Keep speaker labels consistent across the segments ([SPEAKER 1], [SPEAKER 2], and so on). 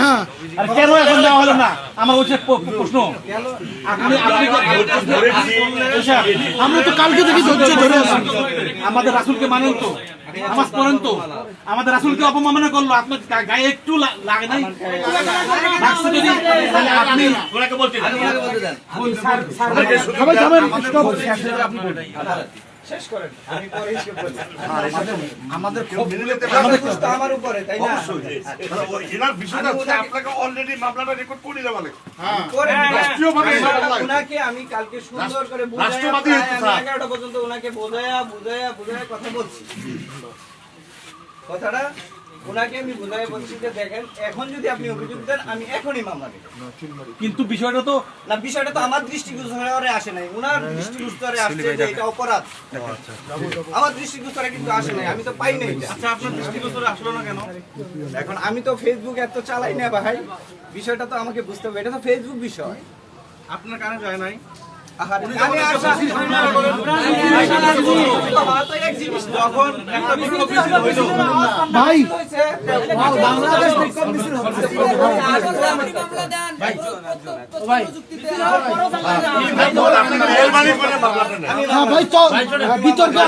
[SPEAKER 1] হ্যাঁ।
[SPEAKER 2] আর কেন এখন দেওয়া হলো না? আমার হচ্ছে প্রশ্ন।
[SPEAKER 1] আমরা তো কালকে থেকে ধৈর্য ধরে আছি।
[SPEAKER 2] আমাদের রাসুলকে মানেন তো। নামাজ পড়েন তো। আমাদের রাসুলকে অপমাননা করল। আপনার গায়ে একটু লাগে নাই? লাগছে যদি তাহলে আপনি
[SPEAKER 1] সবাই যাবেন stop।
[SPEAKER 2] আমাদের
[SPEAKER 3] দোষটা আমার উপরে তাই না?
[SPEAKER 4] এনার বিষয়টা হচ্ছে আপনাকে অলরেডি মামলাটা রেকর্ড করে দেওয়া লাগে।
[SPEAKER 3] করে
[SPEAKER 4] রাষ্ট্রীয়ভাবে এটা
[SPEAKER 3] আমরা
[SPEAKER 4] লাগে।
[SPEAKER 3] ওনাকে আমি কালকে সুন্দর করে
[SPEAKER 4] রাষ্ট্রবাদী স্যার।
[SPEAKER 3] পর্যন্ত ওনাকে বোঝাইয়া বুঝাইয়া বুঝাইয়া কথা বলছি। কথাটা ওনাকে আমি বুঝাইয়া বলছি যে দেখেন এখন যদি আপনি অভিযোগ দেন আমি এখনই মামলা দেব।
[SPEAKER 2] কিন্তু বিষয়টা তো
[SPEAKER 3] না বিষয়টা তো আমার দৃষ্টিগোচরে আসে নাই। ওনার দৃষ্টিগোচরে আসছে যে এটা অপরাধ। আমার দৃষ্টিগোচরে কিন্তু আসে নাই আমি তো পাই নাই
[SPEAKER 2] আচ্ছা আপনার দৃষ্টিগোচরে আসলো না কেন?
[SPEAKER 3] এখন আমি তো ফেসবুক এত চালাই না ভাই। বিষয়টা তো আমাকে বুঝতে হবে এটা তো ফেসবুক বিষয়।
[SPEAKER 2] আপনার কানে যায় নাই?
[SPEAKER 3] আহারে, কানে আসা-
[SPEAKER 1] ভাই,
[SPEAKER 3] বাংলাদেশ বিক্ষোভ মিছিল
[SPEAKER 1] হ্যাঁ ভাই তো বিতর্কে।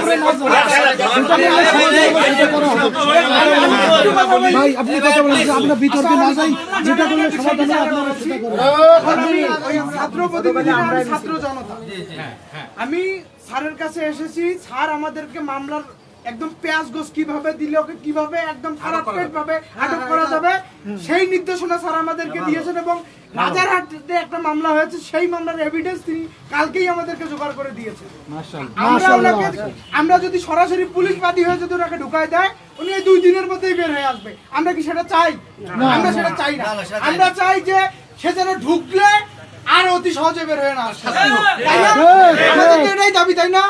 [SPEAKER 1] ভাই, আপনি কথা বলেন আমরা বিতর্কে না যাই যেটা করলে সমাধান
[SPEAKER 5] ছাত্র জনতা। আমি স্যারের কাছে এসেছি স্যার আমাদেরকে মামলার একদম পেঁয়াজ গোস কীভাবে দিলে ওকে কীভাবে একদম খারাপ ভাবে আটক করা যাবে। সেই নির্দেশনা স্যার আমাদেরকে দিয়েছেন এবং রাজারহাটে একটা মামলা হয়েছে সেই মামলার এভিডেন্স তিনি কালকেই আমাদেরকে জোগাড় করে দিয়েছেন। আমরা আমরা যদি সরাসরি পুলিশ বাদী হয়ে যদি ওনাকে ঢুকায় দেয় উনি এই দুই দিনের মধ্যেই বের হয়ে আসবে। আমরা কি সেটা চাই? আমরা সেটা চাই না। আমরা চাই যে সে যেন ঢুকলে আর অতি সহজে বের হয়ে না আসে। তাই না? আমাদের এটাই দাবি তাই না?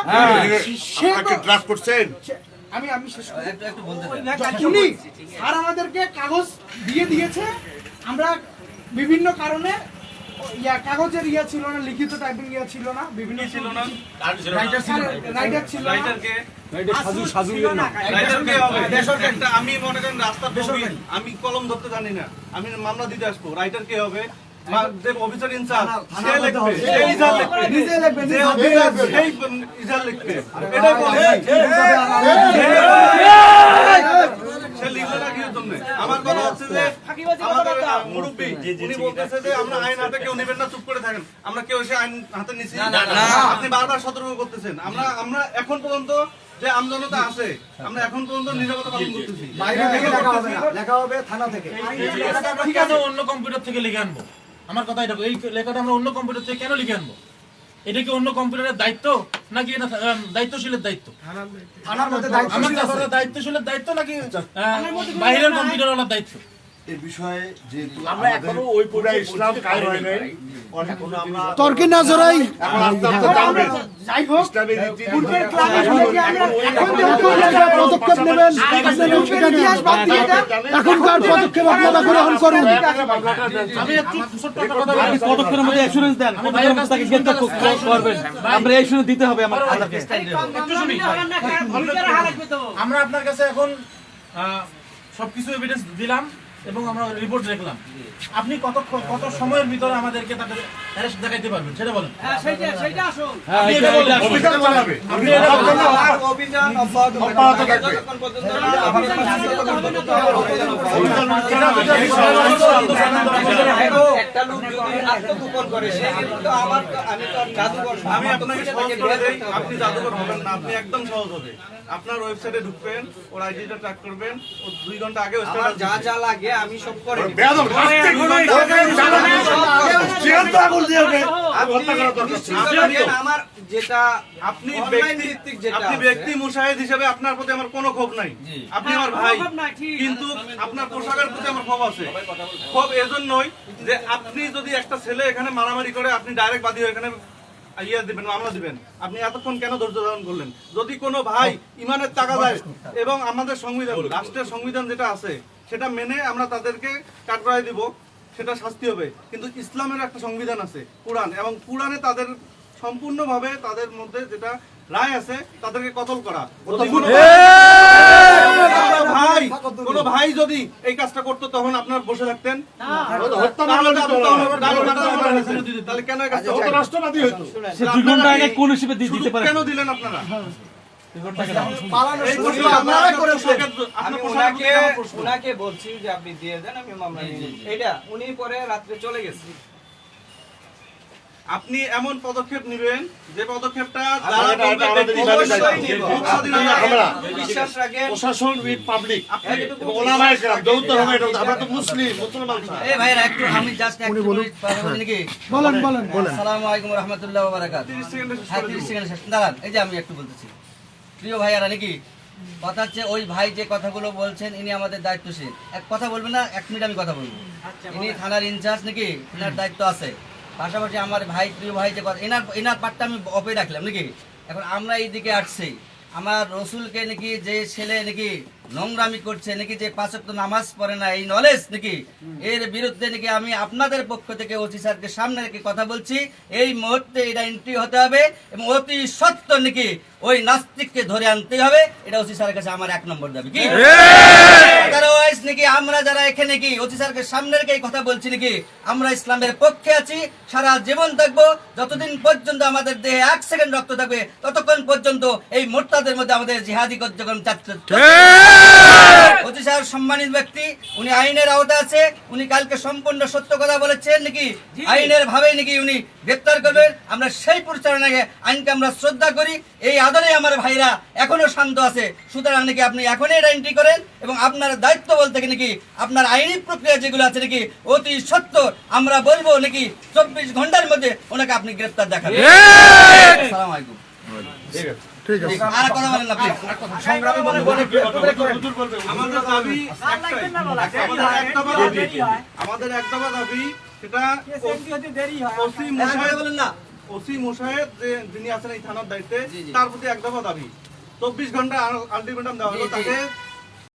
[SPEAKER 5] সে তো-
[SPEAKER 4] ড্রাফট করছেন?
[SPEAKER 5] আমি আমি শেষ। শুনি স্যার আমাদেরকে কাগজ দিয়ে দিয়েছে। আমরা বিভিন্ন কারণে ইয়া কাগজের ইয়া ছিল না লিখিত টাইপিং ইয়া ছিল না বিভিন্ন ছিল না? রাইটার ছিল না।
[SPEAKER 2] রাইটারকে
[SPEAKER 5] সাজু সাজু না
[SPEAKER 2] রাইটারকে হবে? একটা আমি মনে করেন রাস্তা আমি কলম ধরতে জানি না। আমি মামলা দিতে আসব। রাইটার কে হবে? অফিসার ইনচার্জ সে লিখবে সে ইজার লিখবে
[SPEAKER 5] নিজে লিখবে,
[SPEAKER 2] যে অফিসার সেই ইজার লিখবে এটাই বলছি সে লিখলো না কি জন্য আমার কথা হচ্ছে যে মুরব্বী উনি বলতেছে যে আমরা আইন হাতে কেউ নেবেন না চুপ করে থাকেন আমরা কেউ এসে আইন হাতে নিছি আপনি বারবার সতর্ক করতেছেন আমরা আমরা এখন পর্যন্ত যে আমজনতা আছে আমরা এখন পর্যন্ত নিরাপত্তা পালন করতেছি
[SPEAKER 3] বাইরে থেকে লেখা হবে না, লেখা হবে থানা থেকে
[SPEAKER 6] ঠিক আছে অন্য কম্পিউটার থেকে লিখে আনব আমার কথা এটা এই লেখাটা আমরা অন্য কম্পিউটার থেকে কেন লিখে আনব? এটা কি অন্য কম্পিউটারের দায়িত্ব? নাকি এটা দায়িত্বশীলের দায়িত্ব?
[SPEAKER 3] থানার মধ্যে দায়িত্ব
[SPEAKER 6] আমার দায়িত্বশীলের দায়িত্ব নাকি আহ, বাইরের কম্পিউটার দায়িত্ব?
[SPEAKER 4] এই বিষয়ে যেহেতু আমরা এখনও ওই পুরা ইসলাম কায়েম হয় নাই এখনও আমরা
[SPEAKER 1] তর্কে না জড়াই
[SPEAKER 4] এখন আস্তে আস্তে জানবেন
[SPEAKER 5] যাই হোক
[SPEAKER 4] ইসলামের রীতি
[SPEAKER 5] পূর্বের ক্লাবে আমরা এখন যেহেতু
[SPEAKER 1] পদক্ষেপ নেবেন। আপনারা সেটা নেন।
[SPEAKER 5] ইতিহাস বাদ দিয়ে দেন।
[SPEAKER 1] এখনকার পদক্ষেপ আপনারা গ্রহণ করুন?
[SPEAKER 6] আমি একটু ছোট্ট কথা বলি।
[SPEAKER 2] পদক্ষেপের মধ্যে অ্যাসুরেন্স দেন। পদক্ষেপের মধ্যে তাকে গ্রেফতার করবেন আমরা অ্যাসুরেন্স দিতে হবে আমার আমাদেরকে
[SPEAKER 6] একটু শুনি আমরা আপনার কাছে এখন সবকিছু এভিডেন্স দিলাম। এবং আমরা রিপোর্ট দেখলাম। আপনি কত কত সময়ের ভিতরে আমাদেরকে তাদের অ্যারেস্ট দেখাইতে পারবেন? সেটা বলেন।
[SPEAKER 2] হ্যাঁ
[SPEAKER 3] আমি
[SPEAKER 2] আপনাকে সহজ করে দেই। আপনি জাদুঘর হবেন না। আপনি একদম সহজ হবে। আপনার ওয়েবসাইটে ঢুকবেন ওর আইডিটা ট্র্যাক করবেন ও দুই ঘণ্টা আগে
[SPEAKER 3] যা যা লাগে আমি সব করে দিব।
[SPEAKER 4] বেয়াদব যেহেতু আগুন দিয়ে ওকে
[SPEAKER 3] আপনি
[SPEAKER 4] হত্যা করার দরকার ছিল।
[SPEAKER 3] নিশ্চিত করেন আমার যেটা
[SPEAKER 2] আপনি
[SPEAKER 3] online যেটা
[SPEAKER 2] আপনি ব্যক্তি মুশাহিদ হিসেবে আপনার প্রতি আমার কোনো ক্ষোভ নাই। আপনি আমার ভাই। কিন্তু আপনার পোশাকের প্রতি আমার ক্ষোভ আছে। ক্ষোভ এজন্যই যে আপনি যদি একটা ছেলে এখানে মারামারি করে আপনি ডাইরেক্ট বাদী হয়ে এখানে ইয়ে দিবেন মামলা দিবেন। আপনি এতক্ষণ কেন ধৈর্য ধারণ করলেন? যদি কোনো ভাই ইমানের টাকা দেয় এবং আমাদের সংবিধান রাষ্ট্রের সংবিধান যেটা আছে সেটা মেনে আমরা তাদেরকে কাটরায় দিব সেটা শাস্তি হবে। কিন্তু ইসলামের একটা সংবিধান আছে কোরআন। এবং কোরআনে তাদের সম্পূর্ণভাবে তাদের মধ্যে যেটা রায় আছে তাদেরকে কতল করা। ভাই কোন ভাই যদি এই কাজটা করতো তখন আপনার বসে থাকতেন। তাহলে কেন?
[SPEAKER 4] রাষ্ট্রবাদী
[SPEAKER 2] পারে? কেন দিলেন আপনারা?
[SPEAKER 7] বলছি যে আপনি দিয়ে দেন আমি মামলা এটা উনি পরে রাত্রে চলে গেছে।
[SPEAKER 2] আপনি এমন পদক্ষেপ নেবেন যে পদক্ষেপটা
[SPEAKER 4] আমরা
[SPEAKER 2] যারা
[SPEAKER 4] এটা- এটা
[SPEAKER 2] বলবে
[SPEAKER 4] আমাদের
[SPEAKER 2] ব্যক্তি
[SPEAKER 4] ইমানের
[SPEAKER 2] অবশ্যই
[SPEAKER 4] দায়িত্ব।
[SPEAKER 2] নিব।
[SPEAKER 4] আমরা-
[SPEAKER 2] স্বাধীনতা
[SPEAKER 4] আমরা
[SPEAKER 7] বিশ্বাস রাখেন।
[SPEAKER 4] প্রশাসন উইথ পাবলিক।
[SPEAKER 2] আপনি
[SPEAKER 4] এবং ওলামায়ে কেরাম যৌথ হবে এটা আমরা তো মুসলিম মুসলমান
[SPEAKER 3] এই ভাইরা একটু আমি জাস্ট একটু মিনিট কথা বলি নাকি?
[SPEAKER 1] বলেন বলেন।
[SPEAKER 3] আসসালামু আলাইকুম রহমতুল্লাহ বারাকাত
[SPEAKER 2] 30 সেকেন্ডে শেষ করে
[SPEAKER 3] তিরিশ
[SPEAKER 2] দিব।
[SPEAKER 3] সেকেন্ড শেষ। দাঁড়ান এই যে আমি একটু বলতেছি। প্রিয় ভাইয়ারা নাকি? কথা হচ্ছে ওই ভাই যে কথাগুলো বলছেন ইনি আমাদের দায়িত্বশীল। এক কথা বলবেন না এক মিনিট আমি কথা বলব। ইনি থানার ইনচার্জ নাকি? এনার দায়িত্ব আছে। পাশাপাশি আমার ভাই প্রিয় ভাই যে কথা এনার এনার পার্টটা আমি অপে রাখলাম নাকি? এখন আমরা এই দিকে আসছি। আমার রসুলকে নাকি যে ছেলে নাকি নোংরামি করছে নাকি যে পাঁচক নামাজ পড়ে না এই নলেজ নাকি? এর বিরুদ্ধে নাকি আমি আপনাদের পক্ষ থেকে ওসি স্যারকে সামনে রেখে কথা বলছি। এই মুহূর্তে এটা এন্ট্রি হতে হবে এবং অতি সত্য নাকি ওই নাস্তিককে ধরে আনতে হবে এটা ওসি স্যারের কাছে আমার এক নম্বর দাবি কি? আদারওয়াইজ নাকি আমরা যারা এখানে কি ওসি স্যারকে সামনে রেখে কথা বলছি নাকি আমরা ইসলামের পক্ষে আছি সারা জীবন থাকব যতদিন পর্যন্ত আমাদের দেহে এক সেকেন্ড রক্ত থাকবে ততক্ষণ পর্যন্ত এই মোর্তাদের মধ্যে আমাদের জিহাদি কার্যক্রম চাচ্ছে। অতি স্যার সম্মানিত ব্যক্তি উনি আইনের আওতা আছে উনি কালকে সম্পূর্ণ সত্য কথা বলেছেন নাকি? আইনের ভাবে নাকি উনি গ্রেপ্তার করবেন। আমরা সেই পরিচালনাকে আইনকে আমরা শ্রদ্ধা করি। এই আদরে আমার ভাইরা এখনও শান্ত আছে। সুতরাং নাকি আপনি এখনই এটা এন্ট্রি করেন এবং আপনার দায়িত্ব বলতে কি নাকি আপনার আইনি প্রক্রিয়া যেগুলো আছে নাকি অতি সত্য আমরা বলব নাকি চব্বিশ ঘণ্টার মধ্যে ওনাকে আপনি গ্রেপ্তার দেখাবেন। আসসালামু আলাইকুম। আর কথা বলেন না প্লিজ
[SPEAKER 2] আমাদের দাবি একটাই আমাদের এক দফা দাবি আমাদের এক দাবি সেটা ওসি মুশাহেদ
[SPEAKER 3] বলেন না।
[SPEAKER 2] ওসি মুশাহেদ যে যিনি আছেন এই থানার দায়িত্বে তার প্রতি এক দফা দাবি। চব্বিশ ঘণ্টা আলটিমেটাম দেওয়া হলো। তাকে